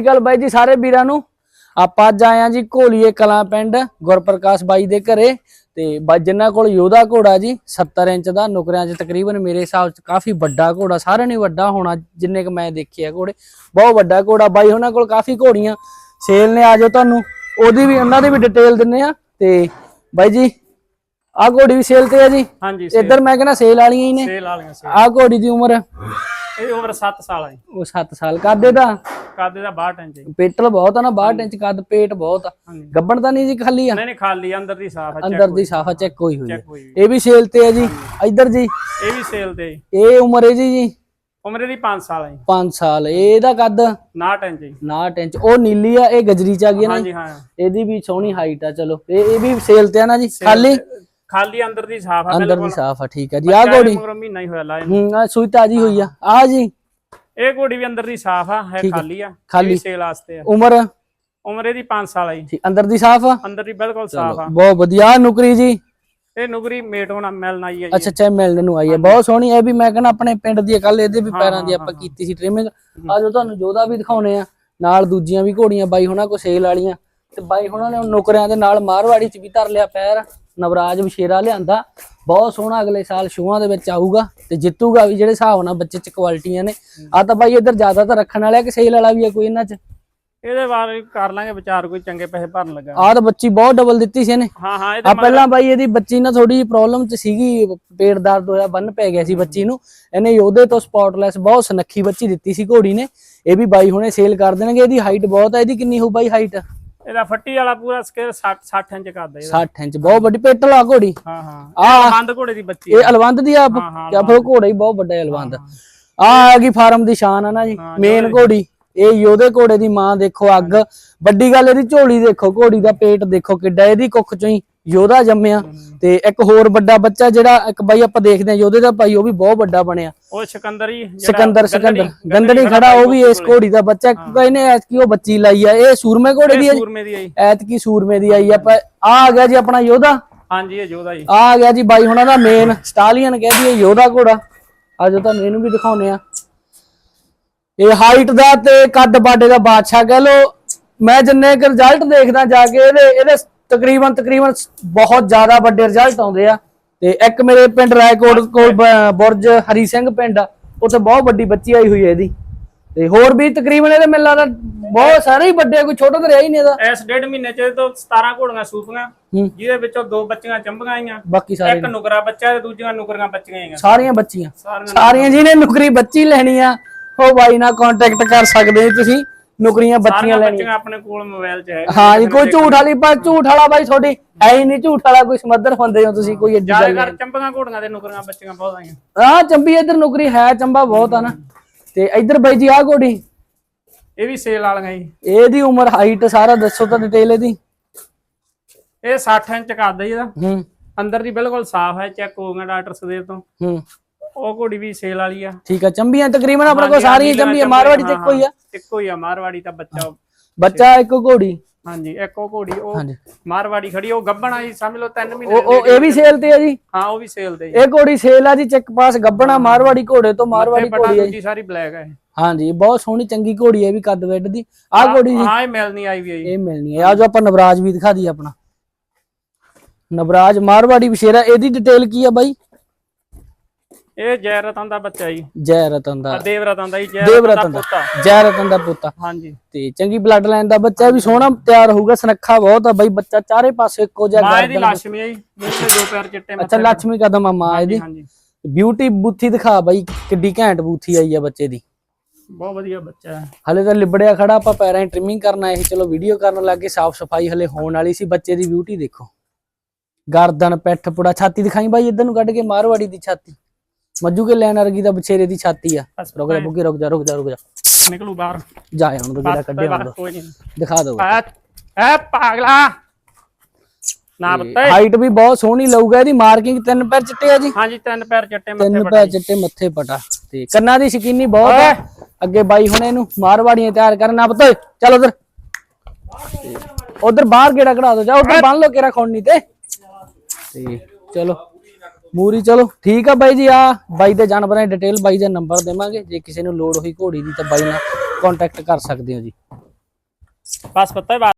ਅਕਾਲ ਬਾਈ ਜੀ ਸਾਰੇ ਵੀਰਾਂ ਨੂੰ। ਆਪਾਂ ਅੱਜ ਆਏ ਆ ਜੀ ਘੋਲੀਏ ਕਲਾਂ ਪਿੰਡ ਗੁਰਪ੍ਰਕਾਸ਼ ਬਾਈ ਦੇ ਘਰੇ ਤੇ ਬਾਈ ਜਿਨ੍ਹਾਂ ਕੋਲ ਯੋਧਾ ਘੋੜਾ ਜੀ 70 ਇੰਚ ਦਾ ਨੁਕਰਿਆਂ 'ਚ ਤਕਰੀਬਨ ਮੇਰੇ ਹਿਸਾਬ 'ਚ ਕਾਫੀ ਵੱਡਾ ਘੋੜਾ ਸਾਰਿਆਂ ਨੇ ਵੱਡਾ ਹੋਣਾ ਜਿੰਨੇ ਕ ਮੈਂ ਦੇਖੇ ਆ ਘੋੜੇ ਬਹੁਤ ਵੱਡਾ ਘੋੜਾ। ਬਾਈ ਉਹਨਾਂ ਕੋਲ ਕਾਫੀ ਘੋੜੀਆਂ ਸੇਲ ਨੇ ਆ ਜਾਓ ਤੁਹਾਨੂੰ ਉਹਦੀ ਵੀ ਉਹਨਾਂ ਦੀ ਵੀ ਡਿਟੇਲ ਦਿੰਨੇ ਆ ਤੇ ਬਾਈ ਜੀ ਆਹ ਘੋੜੀ ਵੀ ਸੇਲ ਤੇ ਆ ਜੀ? ਹਾਂਜੀ ਇੱਧਰ ਮੈਂ ਕਹਿੰਦਾ ਸੇਲ ਵਾਲੀਆਂ ਹੀ ਨੇ। ਸੇਲ ਵਾਲੀਆਂ ਸੇਲ ਆਹ ਘੋੜੀ ਦੀ ਉਮਰ? ਇਹ ਉਮਰ 7 ਸਾਲ ਆ ਜੀ। ਉਹ 7 ਸਾਲ ਕਰਦੇ ਦਾ? ਕਾਦੇ ਦਾ 62 ਇੰਚ ਪੇਟਲ ਬਹੁਤ ਆ ਨਾ 62 ਇੰਚ ਕੱਦ ਪੇਟ ਬਹੁਤ ਆ। ਹਾਂਜੀ। ਗੱਬਣ ਤਾਂ ਨਹੀਂ ਜੀ ਖਾਲੀ ਆ? ਨਹੀਂ ਨਹੀਂ ਖਾਲੀ ਅੰਦਰ ਦੀ ਸਾਫ਼ ਹੈ ਅੰਦਰ ਦੀ ਸਾਫਾ ਚੈੱਕ ਹੋਈ ਹੋਈ ਹੈ ਚੈੱਕ ਹੋਈ ਇਹ ਵੀ ਸੇਲ ਤੇ ਹੈ ਜੀ ਇੱਧਰ ਜੀ। ਇਹ ਵੀ ਸੇਲ ਤੇ ਜੀ। ਇਹ ਉਮਰ ਹੈ ਜੀ? ਜੀ ਉਮਰ ਇਹਦੀ 5 ਸਾਲ ਹੈ ਜੀ। 5 ਸਾਲ। ਇਹਦਾ ਕੱਦ? 59 ਇੰਚ ਜੀ। 59 ਇੰਚ ਉਹ ਨੀਲੀ ਆ ਇਹ ਗਜਰੀ ਚ ਆ ਗਈ ਹੈ ਨਾ ਹਾਂਜੀ ਹਾਂ। ਇਹਦੀ ਵੀ ਸੋਹਣੀ ਹਾਈਟ ਆ ਚਲੋ। ਇਹ ਇਹ ਵੀ ਸੇਲ ਤੇ ਆ ਨਾ ਜੀ? ਖਾਲੀ? ਖਾਲੀ ਅੰਦਰ ਦੀ ਸਾਫ਼ ਆ ਅੰਦਰ ਦੀ ਸਾਫ਼ ਆ ਠੀਕ ਆ ਜੀ। ਆਹ ਘੋੜੀ ਮਗਰੋਂ ਮਹੀਨਾ ਹੀ ਹੋਇਆ ਲਾਏ ਹੂੰ ਆ ਸੂਈ ਤਾਜੀ ਹੋਈ ਆ। ਆ ਜੀ। ਇਹ ਘੋੜੀ ਵੀ ਅੰਦਰ ਦੀ ਸਾਫ਼ ਆ ਹੈ ਖਾਲੀ ਆ ਖਾਲੀ। ਸੇਲ ਵਾਸਤੇ ਆ। ਉਮਰ? ਉਮਰ ਇਹਦੀ 5 ਸਾਲ ਆ ਜੀ। ਠੀਕ, ਅੰਦਰ ਦੀ ਸਾਫ਼ ਆ? ਅੰਦਰ ਦੀ ਬਿਲਕੁਲ ਸਾਫ਼ ਆ। ਬਹੁਤ ਵਧੀਆ। ਨੁਕਰੀ ਜੀ? ਇਹ ਨੁਗਰੀ ਮੇਟ ਹੋਣਾ ਮਿਲਣ ਆਈ ਹੈ ਜੀ। ਅੱਛਾ ਅੱਛਾ ਮਿਲਣ ਨੂੰ ਆਈ ਹੈ ਬਹੁਤ ਸੋਹਣੀ ਇਹ ਵੀ ਮੈਂ ਕਹਿੰਦਾ ਆਪਣੇ ਪਿੰਡ ਦੀ ਕੱਲ ਇਹਦੇ ਵੀ ਪੈਰਾਂ ਦੀ ਆਪਾਂ ਕੀਤੀ ਸੀ ਟ੍ਰਿਮਿੰਗ ਆਜੋ ਤੁਹਾਨੂੰ ਜੋਦਾ ਵੀ ਦਿਖਾਉਣੇ ਆ। ਨਾਲ ਦੂਜੀਆਂ ਵੀ ਘੋੜੀਆਂ ਬਾਈ ਹੁਣਾਂ ਕੋ ਸੇਲ ਵਾਲੀਆਂ। ਤੇ ਬਾਈ ਹੁਣਾਂ ਨੇ ਉਹ ਨੁਕਰਿਆਂ ਦੇ ਨਾਲ ਮਾਰਵਾੜੀ ਚ ਵੀ ਧਰ ਲਿਆ ਪੈਰ। ਨਵਰਾਜ ਵਿਸ਼ੇਰਾ ਲਿਆਂਦਾ। ਬਹੁਤ ਸੋਹਣਾ ਅਗਲੇ ਸਾਲ ਸ਼ੋਆਂ ਦੇ ਵਿੱਚ ਆਊਗਾ ਤੇ ਜਿੱਤੂਗਾ ਵੀ ਜਿਹੜੇ ਹਿਸਾਬ ਨਾਲ ਬੱਚੇ ਚ ਕੁਆਲਿਟੀਆਂ ਨੇ। ਆ ਤਾਂ ਬਾਈ ਇੱਧਰ ਜ਼ਿਆਦਾਤਰ ਰੱਖਣ ਵਾਲਿਆ ਕਿ ਸੇਲ ਵਾਲਾ ਵੀ ਆ ਕੋਈ ਇਹਨਾਂ ਚ? ਇਹਦੇ ਬਾਰੇ ਕਰ ਲਾਂਗੇ ਵਿਚਾਰ ਕੋਈ ਚੰਗੇ ਪੈਸੇ ਭਰਨ ਲੱਗਾ। ਆਹ ਤਾਂ ਬੱਚੀ ਬਹੁਤ ਡਬਲ ਦਿੱਤੀ ਸੀ ਇਹਨੇ। ਹਾਂ ਹਾਂ ਆ ਇਹਦੇ ਪਹਿਲਾਂ ਬਾਈ ਇਹਦੀ ਬੱਚੀ ਨਾਲ ਥੋੜੀ ਪ੍ਰੋਬਲਮ ਚ ਸੀਗੀ ਪੇਟ ਦਰਦ ਹੋਇਆ ਬੰਨ ਪੈ ਗਿਆ ਸੀ ਬੱਚੀ ਨੂੰ। ਇਹਨੇ ਯੋਧੇ ਤੋਂ ਸਪੌਟਲੈਸ ਬਹੁਤ ਸੁਨੱਖੀ ਬੱਚੀ ਦਿੱਤੀ ਸੀ ਘੋੜੀ ਨੇ। ਇਹ ਵੀ ਬਾਈ ਹੁਣੇ ਸੇਲ ਕਰ ਦੇਣਗੇ ਇਹਦੀ ਹਾਈਟ ਬਹੁਤ ਹੈ ਇਹਦੀ ਕਿੰਨੀ ਹੋਊ ਬਾਈ ਹਾਈਟ ਇਹਦਾ ਫੱਟੀ ਵਾਲਾ ਪੂਰਾ ਸਕੇਲ 60 60 ਇੰਚ ਕਰਦਾ ਇਹਦਾ। 60 ਇੰਚ ਬਹੁਤ ਵੱਡੀ ਪੇਟਲ ਆ ਘੋੜੀ। ਹਾਂ ਹਾਂ। ਆ। ਬੰਦ ਘੋੜੇ ਦੀ ਬੱਚੀ ਇਹ ਅਲਵੰਦ ਦੀ ਆ ਫਿਰ ਘੋੜਾ ਹੀ ਬਹੁਤ ਵੱਡਾ ਹੈ ਅਲਵੰਦ। ਆ ਆ ਗਈ ਫਾਰਮ ਦੀ ਸ਼ਾਨ ਆ ਨਾ ਜੀ ਮੇਨ ਘੋੜੀ। ਇਹ ਯੋਧੇ ਘੋੜੇ ਦੀ ਮਾਂ ਦੇਖੋ ਅੱਗ। ਵੱਡੀ ਗੱਲ ਇਹਦੀ ਝੋਲੀ ਦੇਖੋ ਘੋੜੀ ਦਾ ਪੇਟ ਦੇਖੋ ਕਿੱਡਾ ਇਹਦੀ ਕੁੱਖ ਚੋਂ ਹੀ ਯੋਧਾ ਜੰਮਿਆ ਤੇ ਇੱਕ ਹੋਰ ਵੱਡਾ ਬੱਚਾ ਜਿਹੜਾ ਇੱਕ ਬਾਈ ਆਪਾਂ ਦੇਖਦੇ ਆ ਯੋਧੇ ਦਾ ਭਾਈ ਉਹ ਵੀ ਬਹੁਤ ਵੱਡਾ ਬਣਿਆ। ਉਹ ਸਿਕੰਦਰ ਹੀ ਜਿਹੜਾ ਸਿਕੰਦਰ ਸਿਕੰਦਰ। ਗੰਦੜੀ ਖੜਾ ਉਹ ਵੀ ਇਸ ਘੋੜੀ ਦਾ ਬੱਚਾ ਕਹਿੰਨੇ ਐਤਕੀ ਉਹ ਬੱਚੀ ਲਾਈ ਆ। ਇਹ ਸੂਰਮੇ ਘੋੜੇ ਦੀ ਜੀ। ਦੀ ਆਈ ਐਤਕੀ ਸੂਰਮੇ ਦੀ ਆਈ ਆ। ਆ ਆ ਗਿਆ ਜੀ ਆਪਣਾ ਯੋਧਾ। ਹਾਂਜੀ ਇਹ ਜੋਦਾ ਜੀ। ਆ ਗਿਆ ਜੀ ਬਾਈ ਹੁਣਾਂ ਦਾ ਮੇਨ ਸਟਾਲੀਅਨ ਕਹਿ ਦਈਏ ਯੋਧਾ ਘੋੜਾ। ਅੱਜ ਤੁਹਾਨੂੰ ਇਹਨੂੰ ਵੀ ਦਿਖਾਉਨੇ ਆ ਇਹ ਹਾਈਟ ਦਾ ਤੇ ਕੱਦ ਬਾਡੇ ਦਾ ਬਾਦਸ਼ਾਹ ਕਹਿ ਲੋ ਮੈਂ ਜਿੰਨੇ ਕੁ ਰਿਜ਼ਲਟ ਦੇਖਦਾ ਜਾ ਕੇ ਇਹਦੇ ਇਹਦੇ ਤਕਰੀਬਨ ਤਕਰੀਬਨ ਬਹੁਤ ਜ਼ਿਆਦਾ ਵੱਡੇ ਰਿਜ਼ਲਟ ਆਉਂਦੇ ਆ। ਤੇ ਇੱਕ ਮੇਰੇ ਪਿੰਡ ਰਾਏਕੋਟ ਕੋਲ ਬੁਰਜ ਹਰੀ ਸਿੰਘ ਪਿੰਡ ਆ ਉੱਥੇ ਬਹੁਤ ਵੱਡੀ ਬੱਚੀ ਆਈ ਹੋਈ ਹੈ ਇਹਦੀ। ਤੇ ਹੋਰ ਵੀ ਤਕਰੀਬਨ ਇਹਦੇ ਮੈਨੂੰ ਲੱਗਦਾ ਬਹੁਤ ਸਾਰੇ ਹੀ ਵੱਡੇ ਕੋਈ ਛੋਟਾ ਤਾਂ ਰਿਹਾ ਹੀ ਨਹੀਂ ਇਹਦਾ। ਇਸ ਡੇਢ ਮਹੀਨੇ ਚ ਤੋਂ 17 ਘੋੜੀਆਂ ਸੂਪੀਆਂ। ਜਿਹਦੇ ਵਿੱਚੋਂ ਦੋ ਬੱਚੀਆਂ ਚੰਬੀਆਂ ਆਈਆਂ। ਬਾਕੀ ਸਾਰੇ ਇੱਕ ਨੁਕਰਾ ਬੱਚਾ ਤੇ ਦੂਜੀਆਂ ਨੁਕਰੀਆਂ ਬੱਚੀਆਂ ਆਈਆਂ। ਸਾਰੀਆਂ ਬੱਚੀਆਂ। ਸਾਰੀਆਂ ਜਿਹਨੇ ਨੁਕਰੀ ਬੱਚੀ ਲੈਣੀ ਆ ਉਹ ਬਾਈ ਨਾਲ ਕੰਟੈਕਟ ਕਰ ਸਕਦੇ ਤੁਸੀਂ। ਨੁਕਰੀਆਂ ਬੱਚੀਆਂ ਸਾਰੀਆਂ ਲੈਣੀਆਂ। ਬੱਚੀਆਂ ਆਪਣੇ ਕੋਲ ਮੋਬਾਈਲ 'ਚ ਹੈ ਹਾਂ ਜੀ ਕੋਈ ਝੂਠ ਵਾਲੀ ਪਰ ਝੂਠ ਵਾਲਾ ਬਾਈ ਤੁਹਾਡੀ ਐ ਹੀ ਨਹੀਂ ਝੂਠ ਵਾਲਾ ਕੋਈ ਸਮੱਦਰ ਹੁੰਦੇ ਹੋ ਤੁਸੀਂ ਕੋਈ ਏਡੀ ਗੱਲ ਜ਼ਿਆਦਾ ਕਰ ਚੰਬੀਆਂ ਘੋੜੀਆਂ ਤੇ ਨੁਕਰੀਆਂ ਬੱਚੀਆਂ ਬਹੁਤ ਆਈਆਂ। ਆ ਚੰਬੀ ਇੱਧਰ ਨੁਕਰੀ ਹੈ ਚੰਬਾ ਬਹੁਤ ਆ ਨਾ। ਤੇ ਇੱਧਰ ਬਾਈ ਜੀ ਆ ਘੋੜੀ। ਇਹ ਵੀ ਸੇਲ ਵਾਲੀਆਂ ਜੀ। ਇਹਦੀ ਉਮਰ ਹਾਈਟ ਸਾਰਾ ਦੱਸੋ ਤਾਂ ਡਿਟੇਲ ਇਹਦੀ। ਇਹ 60 ਇੰਚ ਕਰਦਾ ਜੀ ਇਹਦਾ। ਹੂੰ। ਅੰਦਰ ਦੀ ਬਿਲਕੁਲ ਸਾਫ਼ ਹੈ ਚੈੱਕ ਹੋ ਗਿਆ ਡਾਕਟਰ ਸਦੇਵ ਤੋਂ। ਹੂੰ। ਉਹ ਘੋੜੀ ਵੀ ਸੇਲ ਵਾਲੀ ਆ। ਠੀਕ ਆ ਚੰਬੀਆਂ ਤਕਰੀਬਨ ਆਪਣੇ ਕੋਲ ਸਾਰੀਆਂ ਚੰਬੀਆਂ ਮਾਰਵਾੜੀ ਤੇ ਇੱਕੋ ਹੀ ਆ। ਇੱਕੋ ਹੀ ਆ ਮਾਰਵਾੜੀ ਤਾਂ ਬੱਚਾ ਬੱਚਾ ਇੱਕ ਘੋੜੀ। ਹਾਂਜੀ ਇੱਕ ਉਹ ਘੋੜੀ ਉਹ ਹਾਂਜੀ। ਮਾਰਵਾੜੀ ਖੜੀ ਉਹ ਗੱਬਣ ਆਈ ਸਮਝ ਲਓ 3 ਮਹੀਨੇ ਉਹ ਉਹ ਇਹ ਵੀ ਸੇਲ ਤੇ ਆ ਜੀ? ਹਾਂ ਉਹ ਵੀ ਸੇਲ ਤੇ ਇਹ ਘੋੜੀ ਸੇਲ ਆ ਜੀ ਚੈੱਕ ਪਾਸ ਗੱਬਣਾ ਮਾਰਵਾੜੀ ਘੋੜੇ ਤੋਂ ਮਾਰਵਾੜੀ ਘੋੜੀ ਆ ਜੀ। ਦੂਜੀ ਸਾਰੀ ਬਲੈਕ ਹੈ ਹਾਂਜੀ ਬਹੁਤ ਸੋਹਣੀ ਚੰਗੀ ਘੋੜੀ ਹੈ ਵੀ ਕੱਦ ਵੱਡ ਦੀ। ਆਹ ਘੋੜੀ ਜੀ। ਹਾਂ ਇਹ ਮਿਲ ਨਹੀਂ ਆਈ ਵੀ ਆਈ ਇਹ ਮਿਲਣੀ ਹੈ ਆ ਜੋ ਆਪਾਂ ਨਵਰਾਜ ਵੀ ਦਿਖਾ ਦਈਏ ਆਪਣਾ। ਨਵਰਾਜ ਮਾਰਵਾੜੀ ਵਿਸ਼ੇਰਾ ਇਹਦੀ ਡਿਟੇਲ ਕੀ ਆ ਬਾਈ? ਇਹ ਜੈ ਰਤਨ ਦਾ ਬੱਚਾ ਜੀ। ਜੈ ਰਤਨ ਦਾ। ਦੇਵ ਰਤਨ ਦਾ ਜੀ ਜੈ ਦੇਵ ਰਤਨ ਦਾ। ਜੈ ਰਤਨ ਦਾ ਪੋਤਾ। ਹਾਂਜੀ। ਤੇ ਚੰਗੀ ਬਲੱਡ ਲਾਈਨ ਦਾ ਬੱਚਾ ਵੀ ਸੋਹਣਾ ਤਿਆਰ ਹੋਊਗਾ ਸੁਨੱਖਾ ਬਹੁਤ ਆ ਬਾਈ ਬੱਚਾ ਚਾਰੇ ਪਾਸੇ ਇੱਕੋ ਜਿਹਾ ਮਾਂ ਇਹਦੀ ਲక్ష్ਮੀ ਜੀ ਮੇਰੇ ਦੋ ਪੈਰ ਚਿੱਟੇ ਮੱਥੇ ਅੱਛਾ ਲక్ష్ਮੀ ਕਦਮ ਆ ਮਾਂ ਹਾਂਜੀ। ਬਿਊਟੀ ਬੂਥੀ ਦਿਖਾ ਬਾਈ ਕਿੱਡੀ ਘੈਂਟ ਬੂਥੀ ਆਈ ਆ ਬੱਚੇ ਦੀ। ਬਹੁਤ ਵਧੀਆ ਬੱਚਾ ਹੈ। ਹਲੇ ਤਾਂ ਲਿਬੜਿਆ ਖੜਾ ਆਪਾਂ ਪੈਰਾਂ ਦੀ ਟ੍ਰਿਮਿੰਗ ਆਏ ਸੀ ਚਲੋ ਵੀਡੀਓ ਕਰਨ ਲੱਗ ਗਏ ਸਾਫ਼ ਸਫ਼ਾਈ ਹਲੇ ਹੋਣ ਵਾਲੀ ਸੀ ਬੱਚੇ ਦੀ ਬਿਊਟੀ ਦੇਖੋ। ਗਰਦਨ ਪਿੱਠ ਪੁੜਾ ਛਾਤੀ ਦਿਖਾਈ ਬਾਈ ਇਧਰ ਨੂੰ ਕੱਢ ਕੇ ਮਾਰਵਾੜੀ ਦੀ ਛਾਤੀ। ਮੱਜੂ ਕੇ ਲੈਣ ਵਰਗੀ ਦਾ ਬਛੇਰੇ ਦੀ ਛਾਤੀ ਆ। ਰੁਕ ਜਾ ਬੁੱਗੇ ਰੁਕ ਜਾ ਰੁਕ ਜਾ ਰੁਕ ਜਾ। ਨਿਕਲੂ ਬਾਹਰ। ਜਾ ਹੁਣ ਜਿਹੜਾ ਕੱਢਿਆ ਹੁਣ ਕੋਈ ਨਹੀਂ ਦਿਖਾ ਦੋ। ਐ ਪਾਗਲਾ। ਨਾ ਬੱਤੇ ਹਾਈਟ ਵੀ ਬਹੁਤ ਸੋਹਣੀ ਲਊਗਾ ਇਹਦੀ। ਮਾਰਕਿੰਗ ਤਿੰਨ ਪੈਰ ਚਿੱਟੇ ਆ ਜੀ। ਹਾਂਜੀ ਤਿੰਨ ਪੈਰ ਚਿੱਟੇ ਮੱਥੇ ਤਿੰਨ ਪੈਰ ਚਿੱਟੇ ਮੱਥੇ ਪਟਾ। ਤੇ ਕੰਨਾਂ ਦੀ ਸ਼ਕੀਨੀ ਬਹੁਤ ਆ। ਅੱਗੇ ਬਾਈ ਹੁਣ ਇਹਨੂੰ ਮਾਰਵਾੜੀਆਂ ਤਿਆਰ ਕਰਨਾ। ਪਤਾ ਚੱਲ ਉਧਰ। ਉਧਰ ਬਾਹਰ ਗੇੜਾ ਕਢਾ ਦੋ। ਜਾ ਉਧਰ ਬੰਨ ਲੋ ਕੇਰਾ ਖੋਣੀ ਤੇ। ਤੇ ਚਲੋ। ਮੂਰੀ ਚਲੋ, ਠੀਕ ਆ ਬਾਈ ਜੀ, ਆ ਬਾਈ ਦੇ ਜਾਨਵਰਾਂ ਦੀ ਡਿਟੇਲ ਬਾਈ ਦਾ ਨੰਬਰ ਦੇਵਾਂਗੇ। ਜੇ ਕਿਸੇ ਨੂੰ ਲੋੜ ਹੋਈ ਘੋੜੀ ਦੀ ਤਾਂ ਬਾਈ ਨਾਲ ਕੰਟੈਕਟ ਕਰ ਸਕਦੇ ਹੋ ਜੀ। ਬਸ ਪਤਾ ਹੀ